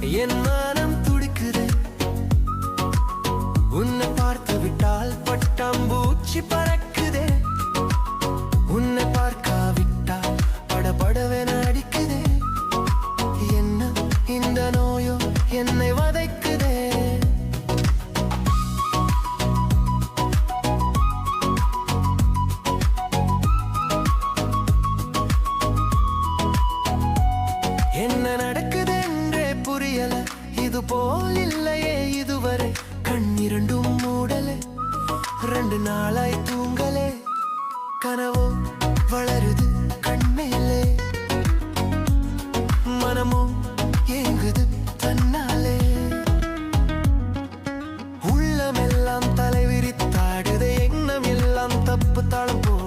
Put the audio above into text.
என் மனம் துடிக்குதே. உன்னை பார்த்து விட்டால் பட்டாம்பூச்சி பறக்குதே. உன்னை பார்க்காவிட்டால் படபடவென அடிக்குதே. என்ன இந்த நோயோ என்னை வத போல் இல்லையே இதுவரை. கண்ணிரண்டும் மூடலே ரெண்டு நாளாய் தூங்கலே. கனவோ வளருது கண்மேலே. மனமோ ஏங்குது தன்னாலே. உள்ளமெல்லாம் தலைவிரித்தாடுது எண்ணம் எல்லாம் தப்பு தளப்போ